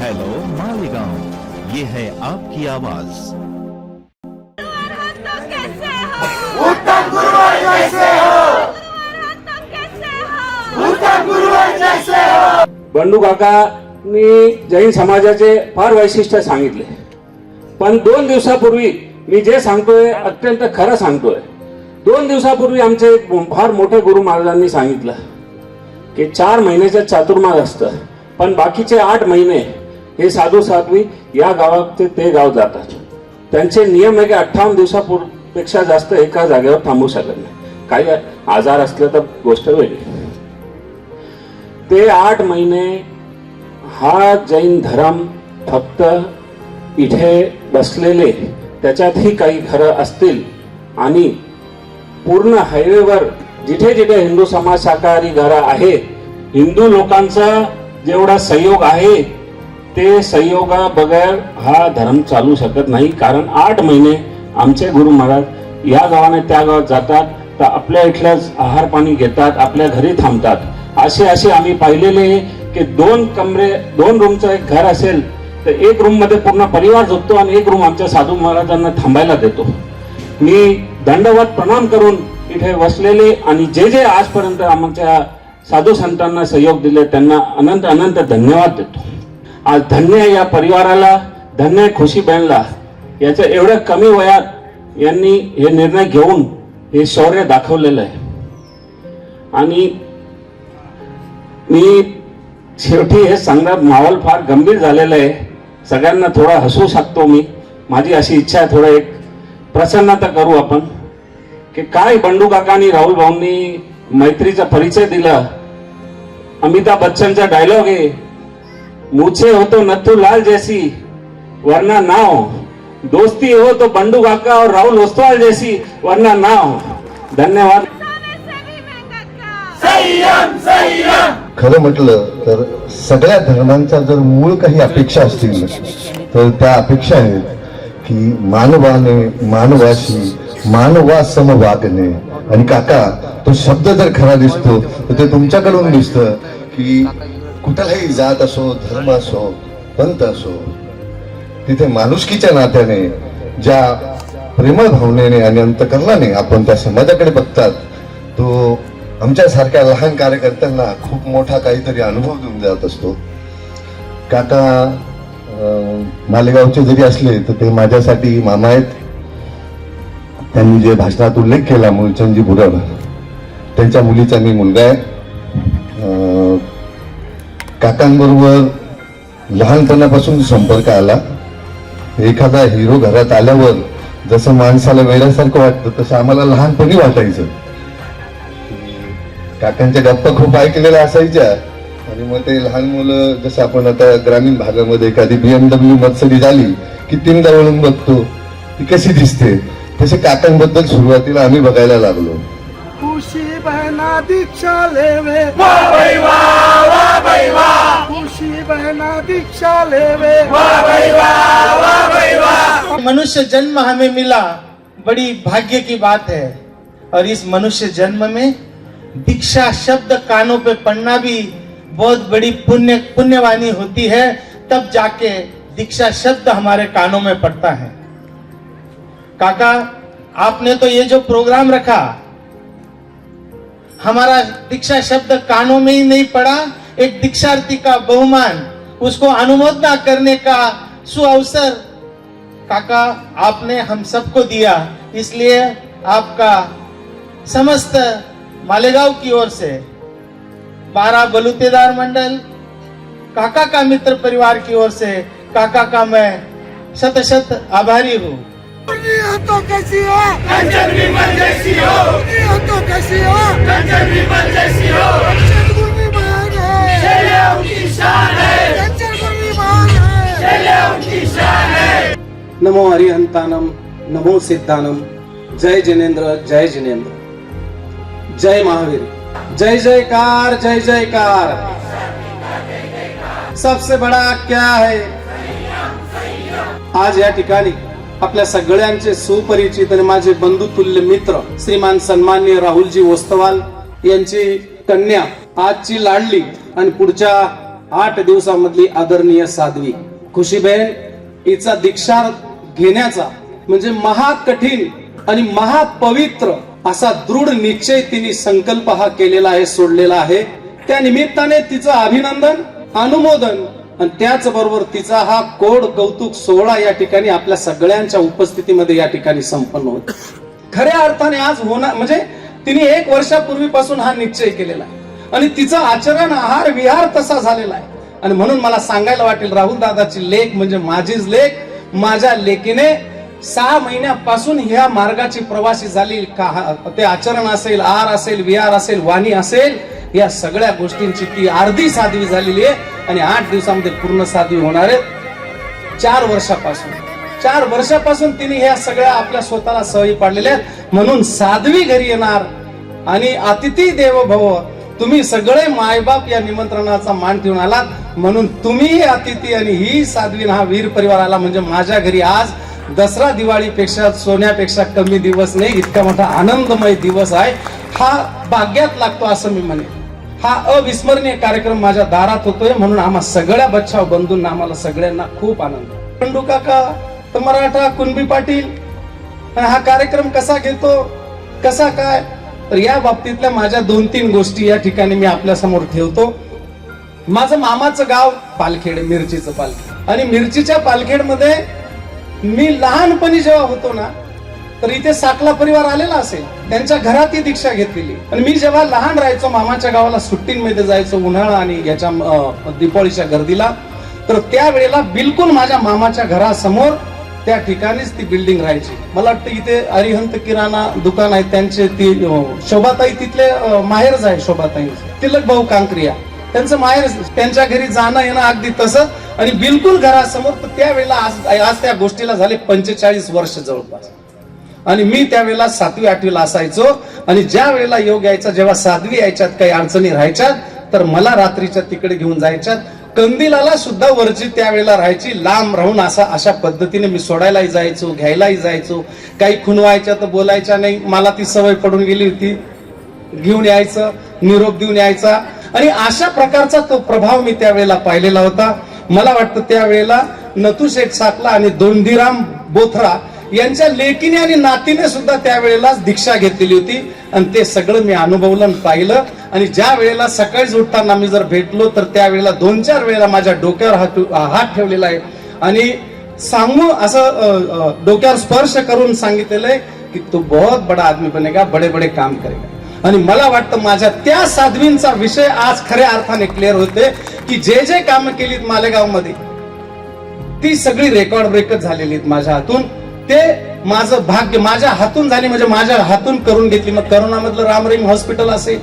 Hello Malegaon ये है आपकी आवाज हो उत्तम गुरुवर जैसे हो हो उत्तम गुरुवर जैसे हो बंडू काकांनी जैन समाजाचे फार वैशिष्ट्य सांगितले. पण दोन दिवसापूर्वी मी जे सांगतोय अत्यंत खरं सांगतोय. दोन दिवसापूर्वी आमचे एक फार मोठे गुरु महाराजांनी सांगितलं की चार महिन्याचं चातुर्मास असतं पण बाकीचे आठ महिने हे साधू साध्वी या गावात ते ते गाव जातात. त्यांचे नियम आहे की अठ्ठावन्न दिवसापेक्षा जास्त एका जागेवर थांबू शकत नाही. काही आजार असले तर गोष्ट वेगळी. ते आठ महिने हा जैन धर्म फक्त इथे बसलेले त्याच्यातही काही घरं असतील आणि पूर्ण हायवेवर जिथे जिथे हिंदू समाज शाकाहारी घरं आहे हिंदू लोकांचा जेवढा सहयोग आहे ते संयोगाबगैर हा धर्म चालू शकत नाही. कारण आठ महिने आमचे गुरु महाराज या गावाने त्या गावात जातात तर आपल्या इथल्याच आहार पाणी घेतात आपल्या घरी थांबतात. असे असे आम्ही पाहिलेले की दोन कमरे दोन रूमचं एक घर असेल तर एक रूममध्ये पूर्ण परिवार झोपतो आणि एक रूम आमच्या साधू महाराजांना थांबायला देतो. मी दंडवत प्रणाम करून इथे बसलेले आणि जे जे आजपर्यंत आमच्या साधू संतांना सहयोग दिले त्यांना अनंत अनंत धन्यवाद देतो. आज धन्य या परिवाराला धन्य आहे खुशीबेनला याच्या एवढ्या कमी वयात यांनी हे निर्णय घेऊन हे शौर्य दाखवलेलं आहे. आणि मी शेवटी हे सांगण्यात माहोल फार गंभीर झालेलं आहे. सगळ्यांना थोडा हसू शकतो मी. माझी अशी इच्छा आहे थोडं एक. प्रसन्नता करू आपण. की काय बंडू काकानी राहुल भाऊंनी मैत्रीचा परिचय दिला. अमिताभ बच्चनचा डायलॉग आहे. मुझे हो तो नथू लाल जैसी वरना नाव। दोस्ती हो तो बंडू काका और राहुल ओस्तवाल जैसी वरना धन्यवाद। का संयम संयम। खरं म्हटलं तर सगळ्या धर्मांच्या जर मूळ काही अपेक्षा असतील तर त्या अपेक्षा आहेत की मानवाने मानवाशी मानवा सम वागणे आणि काका तो शब्द जर खरा दिसतो तर ते तुमच्याकडून दिसतं की कुठलाही जात असो धर्म असो पंथ असो तिथे माणुसकीच्या नात्याने ज्या प्रेमळ भावनेने आणि अंतकरणाने आपण त्या समाजाकडे बघतात तो आमच्यासारख्या लहान कार्यकर्त्यांना खूप मोठा काहीतरी अनुभव देऊन जात असतो. काका अं, मालेगावचे जरी असले तर ते माझ्यासाठी मामा आहेत. त्यांनी जे भाषणात उल्लेख केला मूलचंदजी बुरड त्यांच्या मुलीचा मी मुलगा आहे. काकांबरोबर लहानपणापासून संपर्क आला. एखादा हिरो घरात आल्यावर जसं माणसाला वेड्यासारखं वाटतं तसं आम्हाला लहानपणी वाटायचं. काकांच्या गप्पा खूप ऐकलेल्या असायच्या. आणि मग ते लहान मुलं जसं आपण आता ग्रामीण भागामध्ये एखादी बीएमडब्ल्यू मर्सडीज आली की तीनदा वळून बघतो ती कशी दिसते? तसे काकांबद्दल सुरुवातीला आम्ही बघायला लागलो. खुशी बहना दीक्षा लेवे दीक्षा लेवे वाह भाई वाह वाह भाई वाह मनुष्य जन्म हमें मिला बड़ी भाग्य की बात है। और इस मनुष्य जन्म में दीक्षा शब्द कानों पे पढ़ना भी बहुत बड़ी पुण्य पुण्यवानी होती है। तब जाके दीक्षा शब्द हमारे कानों में पड़ता है। काका आपने तो ये जो प्रोग्राम रखा हमारा दीक्षा शब्द कानों में ही नहीं पड़ा एक दीक्षार्थी का बहुमान उसको अनुमोदना करने का सुअवसर। काका आपने हम सबको दिया इसलिए आपका समस्त मालेगांव की ओर से। बारह बलुतेदार मंडल काका का मित्र परिवार की ओर से काका का मैं शत शत आभारी हूँ। तो कैसी है? कंचन विमल जैसी हो। तो कैसी है? कंचन विमल जैसी हो। नमो हरिहंतानम नमो सिद्धानम। जय जिनेंद्र जय जिनेंद्र। जय महावीर। जय जयकार जय जयकार। सबसे बडा क्या है? आज या ठिकाणी आपल्या सगळ्यांचे सुपरिचित आणि माझे बंधुतुल्य मित्र श्रीमान सन्मान्य राहुलजी ओस्तवाल यांची कन्या आजची लाडली आणि पुढच्या आठ दिवसामधली आदरणीय साध्वी. खुशीबेन हिचा दीक्षार्थ घेण्याचा म्हणजे महाकठीण आणि महापवित्र असा दृढ निश्चय तिने संकल्प हा केलेला आहे सोडलेला आहे. त्या निमित्ताने तिचं अभिनंदन अनुमोदन आणि त्याचबरोबर तिचा हा कोड कौतुक सोहळा या ठिकाणी आपल्या सगळ्यांच्या उपस्थितीमध्ये या ठिकाणी संपन्न होत. खऱ्या अर्थाने आज होणार म्हणजे तिने एक वर्षापूर्वीपासून हा निश्चय केलेला आहे. आणि तिचा आचरण आहार विहार तसा झालेला आहे. आणि म्हणून मला सांगायला वाटेल राहुल दादाची लेख म्हणजे माझीच लेख माझ्या लेकीने सहा महिन्यापासून ह्या मार्गाची प्रवासी झाली. का हा- ते आचरण असेल आर असेल विहार असेल वाणी असेल या सगळ्या गोष्टींची ती अर्धी साध्वी झालेली आहे आणि आठ दिवसामध्ये पूर्ण साध्वी होणार आहे. चार वर्षापासून. चार वर्षापासून तिने ह्या सगळ्या आपल्या स्वतःला सवयी पाडलेल्या आहेत. म्हणून साध्वी घरी येणार आणि अतिथी देव भव तुम्ही सगळे मायबाप या निमंत्रणाचा मान ठेवून आलात. म्हणून तुम्ही अतिथी आणि ही साध्वीन हा वीर परिवार आला म्हणजे माझ्या घरी आज दसरा दिवाळीपेक्षा सोन्यापेक्षा कमी दिवस नाही इतका मोठा आनंदमय दिवस आहे. हा भाग्यात लागतो असं मी म्हणेन. हा अविस्मरणीय कार्यक्रम माझ्या दारात होतोय म्हणून आम्हा सगळ्या बच्चाव बंधूंना आम्हाला सगळ्यांना खूप आनंद. पंडू काका तर मराठा कुणबी पाटील आणि हा कार्यक्रम कसा घेतो कसा काय? तर या बाबतीतल्या माझ्या दोन तीन गोष्टी या ठिकाणी मी आपल्यासमोर ठेवतो. माझं मामाचं गाव पालखेड मिरचीचं पालखेड. आणि मिरचीच्या पालखेडमध्ये मी लहानपणी जेव्हा होतो ना तर इथे साकला परिवार आलेला असेल. त्यांच्या घरात ही दीक्षा घेतलेली. आणि मी जेव्हा लहान राहायचो मामाच्या गावाला सुट्टींमध्ये जायचो उन्हाळा आणि याच्या दिपाळीच्या गर्दीला तर त्यावेळेला बिलकुल माझ्या मामाच्या घरासमोर त्या ठिकाणीच ती बिल्डिंग राहायची. मला वाटतं इथे अरिहंत किराणा दुकान आहे त्यांचे ती शोभाताई तिथले माहेरच आहे शोभाताई. तिलक भाऊ कांक्रिया. त्यांचं माहेर त्यांच्या घरी जाणं येणं अगदी तसं. आणि बिलकुल घरासमोर तर त्यावेळेला आज आज त्या गोष्टीला झाले पंचेचाळीस वर्ष जवळपास. आणि मी त्यावेळेला सातवी आठवीला असायचो. आणि ज्या वेळेला योग यायचा जेव्हा सातवी यायच्यात काही अडचणी राहायच्यात तर मला रात्रीच्या तिकडे घेऊन जायच्या कंदिलाला सुद्धा वरची त्यावेळेला राहायची लांब राहून असा अशा पद्धतीने मी सोडायलाही जायचो घ्यायलाही जायचो. काही खुनवायच्या तर बोलायच्या नाही. मला ती सवय पडून गेली होती. घेऊन यायचं निरोप देऊन यायचा. आणि अशा प्रकारचा तो प्रभाव मी त्यावेळेला पाहिलेला होता. मला वाटतं त्यावेळेला नथू साकला आणि दोंडीराम बोथरा यांच्या लेकीने आणि नातीने सुद्धा त्यावेळेलाच दीक्षा घेतलेली होती. आणि ते सगळं मी अनुभवलं पाहिलं. आणि ज्या वेळेला सकाळीच उठताना मी जर भेटलो तर त्यावेळेला दोन चार वेळेला माझ्या डोक्यावर हात हात ठेवलेला आहे. आणि सांगू असं डोक्यावर स्पर्श करून सांगितलेलं आहे की तू बहुत बडा आदमी बनेगा बडे बडे काम करेगा. आणि मला वाटतं माझ्या त्या साध्वींचा विषय आज खऱ्या अर्थाने क्लिअर होते की जे जे काम केलीत मालेगावमध्ये ती सगळी रेकॉर्ड ब्रेकच झालेली आहेत माझ्या हातून. ते माझं भाग्य माझ्या हातून झाली म्हणजे माझ्या हातून करून घेतली. मग करोनामधलं रामरहीम हॉस्पिटल असेल.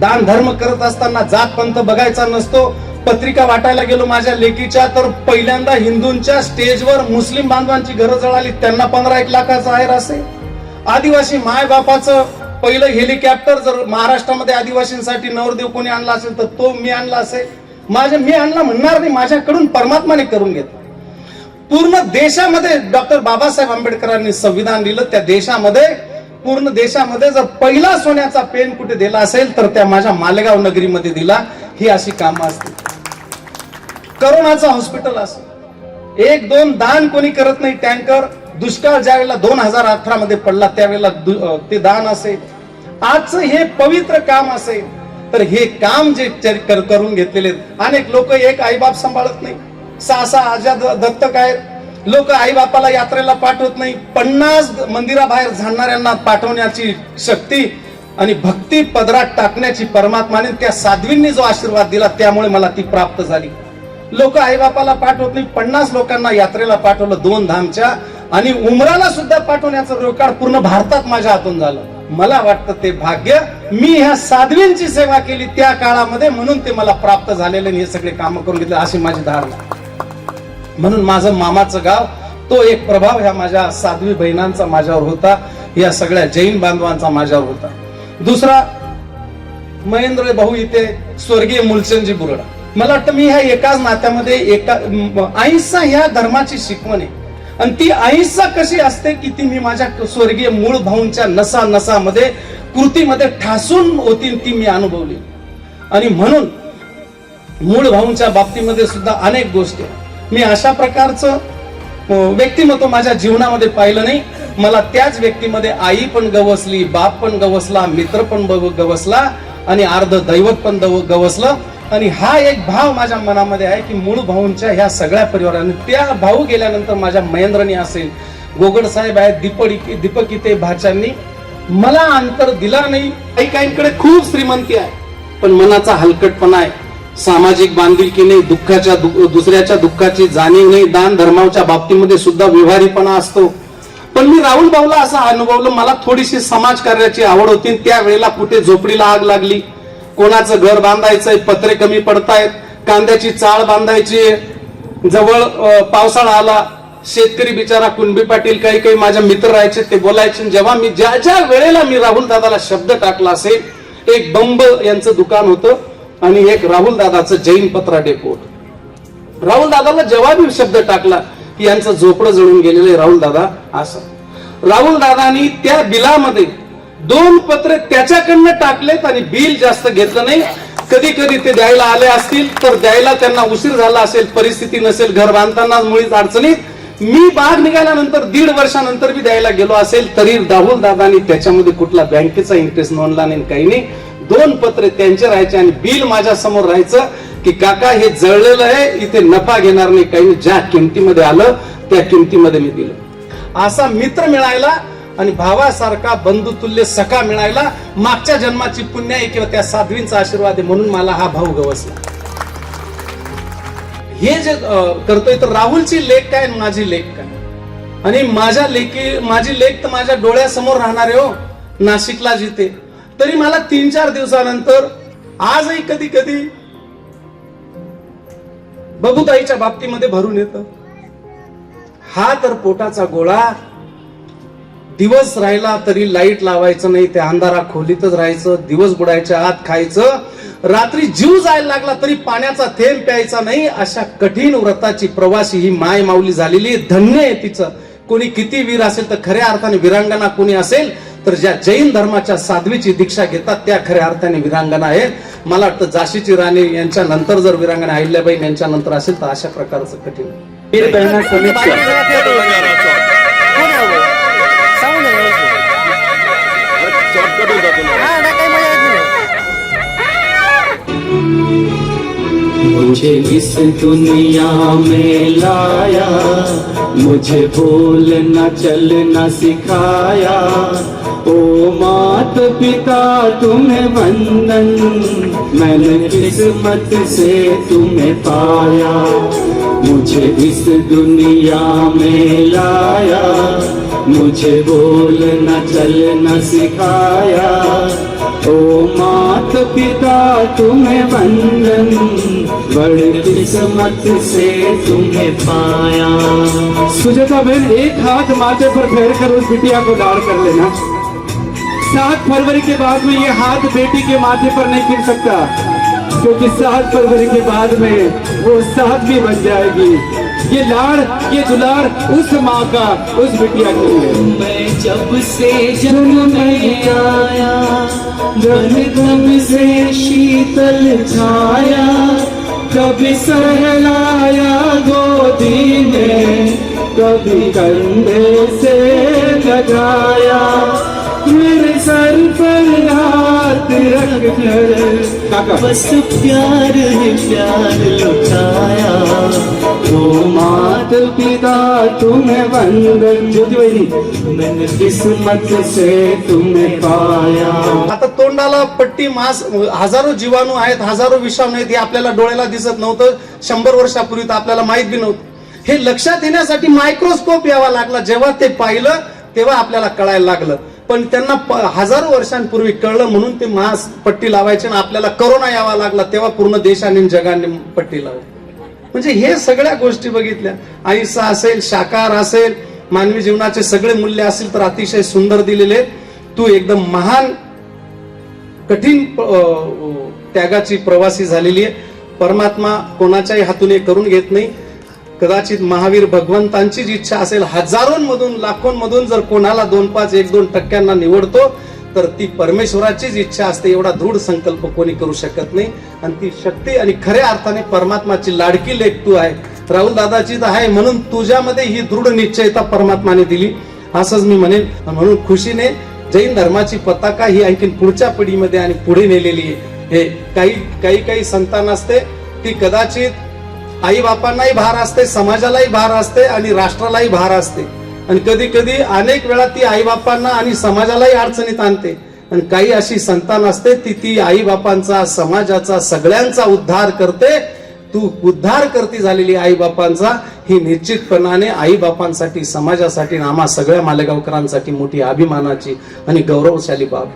दान धर्म करत असताना जात पंथ बघायचा नसतो. पत्रिका वाटायला गेलो माझ्या लेकीच्या तर पहिल्यांदा हिंदूंच्या स्टेजवर मुस्लिम बांधवांची घरं जळाली त्यांना पंधरा एक लाखाचा आहेर असे. आदिवासी माय बापाचं पहिलं हेलिकॉप्टर जर महाराष्ट्रामध्ये आदिवासींसाठी नवरदेव कोणी आणला असेल तर तो मी आणला असेल माझ्या मी आणला म्हणणार नाही माझ्याकडून परमात्माने करून घेतला. पूर्ण देशामध्ये डॉक्टर बाबासाहेब आंबेडकरांनी संविधान लिहिलं. त्या देशामध्ये पूर्ण देशामध्ये जर पहिला सोन्याचा पेन कुठे दिला असेल तर त्या माझ्या मालेगाव नगरीमध्ये दिला. ही अशी कामं असतील. करोनाचं हॉस्पिटल असेल एक दोन दान कोणी करत नाही टँकर. दुष्काळ ज्या वेळेला दोन हजार अठरा मध्ये पडला त्यावेळेला ते दान असेल. आजचं हे पवित्र काम असेल. तर हे काम जे कर- करून घेतलेले आहेत. अनेक लोक एक आईबाप सांभाळत नाही. सहा सहा दत्तक आहेत. लोक आई बापाला यात्रेला पाठवत नाही. पन्नास मंदिराबाहेर झाडणाऱ्यांना पाठवण्याची शक्ती आणि भक्ती पदरात टाकण्याची परमात्माने त्या साध्वींनी जो आशीर्वाद दिला त्यामुळे मला ती प्राप्त झाली. लोक आईबापाला पाठवत नाही. पन्नास लोकांना यात्रेला पाठवलं दोन धामच्या आणि उमराला सुद्धा पाठवण्याचं रेकॉर्ड पूर्ण भारतात माझ्या हातून झालं. मला वाटतं ते भाग्य मी ह्या साध्वींची सेवा केली त्या काळामध्ये म्हणून ते मला प्राप्त झालेले हे सगळे कामं करून घेतले अशी माझी धारणा. म्हणून माझं मामाचं गाव तो एक प्रभाव ह्या माझ्या साध्वी बहिणांचा माझ्यावर होता या सगळ्या जैन बांधवांचा माझ्यावर होता. दुसरा महेंद्र भाऊ इथे स्वर्गीय मुलचंदजी बुरडा. मला वाटतं मी ह्या एकाच नात्यामध्ये एका अहिंसा ह्या धर्माची शिकवण आहे. आणि ती अहिंसा कशी असते की ती मी माझ्या स्वर्गीय मूळ भाऊंच्या नसा नसामध्ये कृतीमध्ये ठासून होती ती मी अनुभवली. आणि म्हणून मूळ भाऊंच्या बाबतीमध्ये सुद्धा अनेक गोष्टी आहेत. मी अशा प्रकारचं व्यक्तिमत्व माझ्या जीवनामध्ये पाहिलं नाही. मला त्याच व्यक्तीमध्ये आई पण गवसली बाप पण गवसला मित्र पण गवसला आणि अर्ध दैवत पण दव- गवसलं. आणि हा एक भाव माझ्या मनामध्ये आहे की मूळ भाऊंच्या ह्या सगळ्या परिवाराने त्या भाऊ गेल्यानंतर माझ्या महेंद्रनी असेल गोगड साहेब आहेत दीपक दीपक इथे भाच्यांनी मला अंतर दिला नाही. काही काहींकडे खूप श्रीमंती आहे पण मनाचा हलकटपणा आहे. सामाजिक बांधिलकी नाही दुःखाच्या दुसऱ्याच्या दुःखाची जाणीव नाही दान धर्माच्या बाबतीमध्ये सुद्धा व्यवहारीपणा असतो. पण मी राहुल भाऊला असं अनुभवलं मला थोडीशी समाज कार्याची आवड होती त्यावेळेला कुठे झोपडीला आग लागली. कोणाचं घर बांधायचंय पत्रे कमी पडतायत कांद्याची चाळ बांधायची जवळ पावसाळा आला शेतकरी बिचारा कुणबी पाटील काही काही माझ्या मित्र राहायचे ते बोलायचे जेव्हा मी ज्या ज्या वेळेला मी राहुल दादाला शब्द टाकला असेल एक बंब यांचं दुकान होतं आणि एक राहुल दादाचं जैन पत्रा डेपोट राहुल दादाला जवाबी शब्द टाकला की यांचं झोपडं जळून गेलेलं राहुल दादा असं. राहुल दादानी त्या बिलामध्ये दोन पत्रे त्याच्याकडनं टाकलेत आणि बिल जास्त घेतलं नाही. कधी कधी ते द्यायला आले असतील तर द्यायला त्यांना उशीर झाला असेल परिस्थिती नसेल घर बांधताना मुळीच अडचणीत मी बाग निघाल्यानंतर दीड वर्षानंतर मी द्यायला गेलो असेल तरी राहुल दादानी त्याच्यामध्ये कुठला बँकेचा इंटरेस्ट नोंदला नाही काही नाही. दोन पत्रे त्यांचे राहायचे आणि बिल माझ्यासमोर राहायचं की काका हे जळलेलं आहे इथे नफा घेणार नाही. काही ज्या किमतीमध्ये आलं त्या किमतीमध्ये मी दिलं. असा मित्र मिळायला आणि भावासारखा बंधुतुल्य सखा मिळायला मागच्या जन्माची पुण्य आहे किंवा त्या साध्वींचा आशीर्वाद आहे म्हणून मला हा भाऊ गवसला. हे जे करतोय तर राहुलची लेख काय आणि माझी लेख काय? आणि माझ्या लेखी माझी लेख तर माझ्या डोळ्यासमोर राहणार आहे हो नाशिकला जिथे. तरी मला तीन चार दिवसानंतर आजही कधी कधी बबुताईच्या बाबतीमध्ये भरून येतं. हा तर पोटाचा गोळा. दिवस राहिला तरी लाइट लावायचं नाही त्या अंधारा खोलीतच राहायचं दिवस बुडायच्या आत खायचं. रात्री जीव जायला लागला तरी पाण्याचा थेंब प्यायचा नाही अशा कठीण व्रताची प्रवासी ही माय माऊली झालेली धन्य आहे तिचं. कोणी किती वीर असेल तर खऱ्या अर्थाने विरांगना कोणी असेल तर ज्या जैन धर्माच्या साध्वीची दीक्षा घेतात त्या खऱ्या अर्थाने विरांगना आहेत. मला वाटतं झाशीची राणी यांच्या नंतर जर विरांगना अहिल्याबाई यांच्या नंतर असेल तर अशा प्रकारचं कठीण. वीर बहिणा समीक्षा मुझे इस दुनिया में लाया मुझे बोलना चलना सिखाया। ओ मात पिता, तुम्हें वंदन। मैंने किस्मत से तुम्हें पाया, मुझे इस दुनिया में लाया, मुझे बोलना चलना सिखाया। ओ मात पिता, तुम्हें वंदन, बड़ी किस्मत से तुम्हें पाया। सुजाता बहन एक हाथ माथे पर फेर कर उस बिटिया को दाड़ कर लेना। सात फरवरी के बाद में ये हाथ बेटी के माथे पर नहीं गिर सकता, क्योंकि सात फरवरी के बाद में वो साथ भी बन जाएगी। ये लाड़, ये दुलार उस माँ का, उस बिटिया की लिए। मैं जब से जन्म आया से शीतल छाया, कभी सहलाया गोदी में, कभी कंधे से लगाया मेरे सर पर हाथ रख कर बस प्यार है प्यार लुटाया। ओ मात पिता तुम्हें वंदन। मैंने किस्मत से तुम्हें पाया। आता तोंडाला पट्टी मास हजारो जीवाणू आहेत हजारो विषाणू आहेत हे आपल्याला डोळ्याला दिसत नव्हतं. शंभर वर्षापूर्वी तर आपल्याला माहीत बी नव्हतं. हे लक्षात येण्यासाठी मायक्रोस्कोप यावा लागला. जेव्हा ते पाहिलं तेव्हा आपल्याला कळायला लागलं. पण त्यांना हजारो वर्षांपूर्वी कळलं म्हणून ते मास पट्टी लावायचे आणि आपल्याला करोना यावा लागला तेव्हा पूर्ण देशाने जगाने पट्टी लावली. म्हणजे हे सगळ्या गोष्टी बघितल्या. आईसा असेल शाकार असेल मानवी जीवनाचे सगळे मूल्य असेल तर अतिशय सुंदर दिलेले तू एकदम महान कठीण त्यागाची प्रवासी झालेली आहे. परमात्मा कोणाच्याही हातून हे करून घेत नाही. कदाचित महावीर भगवंतांचीच इच्छा असेल हजारोंमधून लाखोंमधून जर कोणाला दोन पाच एक दोन टक्क्यांना निवडतो तर ती परमेश्वराचीच इच्छा असते एवढा दृढ संकल्प कोणी करू शकत नाही. आणि ती शक्ती आणि खऱ्या अर्थाने परमात्माची लाडकी लेख तू आहे. राहुल दादाची तर आहे म्हणून तुझ्यामध्ये ही दृढ निश्चयता परमात्माने दिली. असंच मी म्हणेन म्हणून खुशीने जैन धर्माची पताका ही आणखीन पुढच्या पिढीमध्ये आणि पुढे नेलेली आहे. हे काही काही काही संतान असते ती कदाचित आई बापांनाही भार असते समाजालाही भार असते आणि राष्ट्रालाही भार असते. आणि कधी कधी अनेक वेळा ती आई बापांना आणि समाजालाही अडचणीत आणते. आणि काही अशी संतान असते ती ती आई बापांचा समाजाचा सगळ्यांचा उद्धार करते. तू उद्धार करती झालेली आई बापांचा ही निश्चितपणाने आई बापांसाठी समाजासाठी आम्हा सगळ्या मालेगावकरांसाठी मोठी अभिमानाची आणि गौरवशाली बाब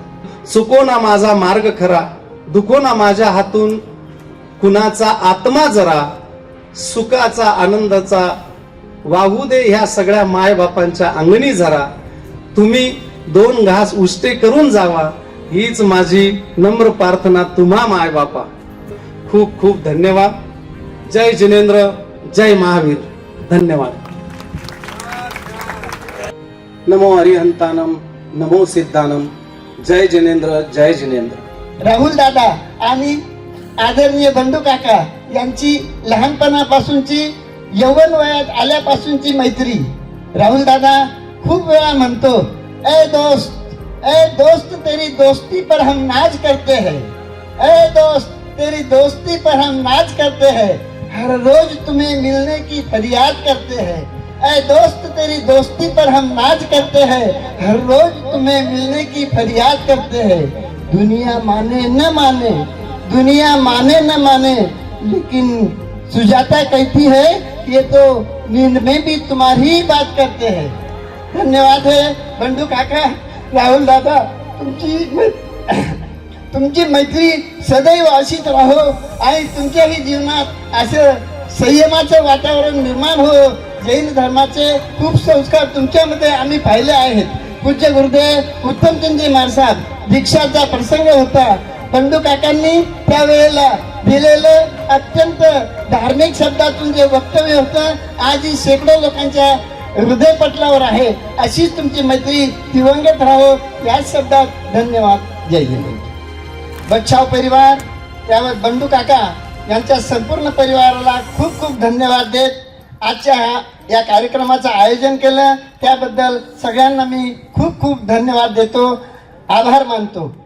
चुको ना माझा मार्ग खरा दुखो ना माझ्या हातून कुणाचा आत्मा जरा सुखाचा आनंदाचा वाहू दे ह्या सगळ्या मायबापांच्या अंगणी झरा तुम्ही दोन घास उष्टे करून जावा हीच माझी नम्र प्रार्थना तुम्हा मायबापा. खूप खूप धन्यवाद. जय जिनेंद्र जय महावीर. धन्यवाद. नमो हरिहंतानम नमो सिद्धानम. जय जिनेंद्र जय जिनेंद्र. राहुल दादा आणि आदरणीय बंडू काका यांची लहानपणापासूनची यौवन वयात आल्यापासूनची मैत्री. राहुल दादा, खूप वेळा म्हणतो, ए दोस्त ए दोस्त तेरी दोस्ती पर हम नाच करते हैं. ए दोस्त, तेरी दोस्ती पर हम नाज करते हैं. हर रोज तुम्हें मिलने की फरियाद करते हैं. ए दोस्त, तेरी दोस्ती पर हम नाच करते हैं. हर रोज तुम्हें मिलने की फरियाद करते हैं. दुनिया माने न माने दुनिया माने न माने लेकिन सुजाता कहती है ये तो नींद में भी तुम्हारी ही बात करते हैं। धन्यवाद है बंडू काका राहुल दादा तुमची तुमची मैत्री सदैव अशीच राहो आणि तुमच्याही जीवनात असं संयमाचं वातावरण निर्माण हो जैन धर्माचे खूप संस्कार तुमच्यामध्ये आम्ही पाहिले आहेत. पूज्य गुरुदेव उत्तमचंदजी महाराज दीक्षाचा प्रसंग होता. बंधू काकांनी त्यावेळेला दिलेलं अत्यंत धार्मिक शब्दातून जे वक्तव्य होतं आजही शेकडो लोकांच्या हृदयपटलावर आहे. अशीच तुमची मैत्री दिवंगत राहो याच शब्दात धन्यवाद. जय हिंद. बच्छाव परिवार त्यावर बंडू काका यांच्या संपूर्ण परिवाराला खूप खूप धन्यवाद देत आजच्या ह्या- या कार्यक्रमाचं आयोजन केलं त्याबद्दल सगळ्यांना मी खूप खूप धन्यवाद देतो. आभार मानतो.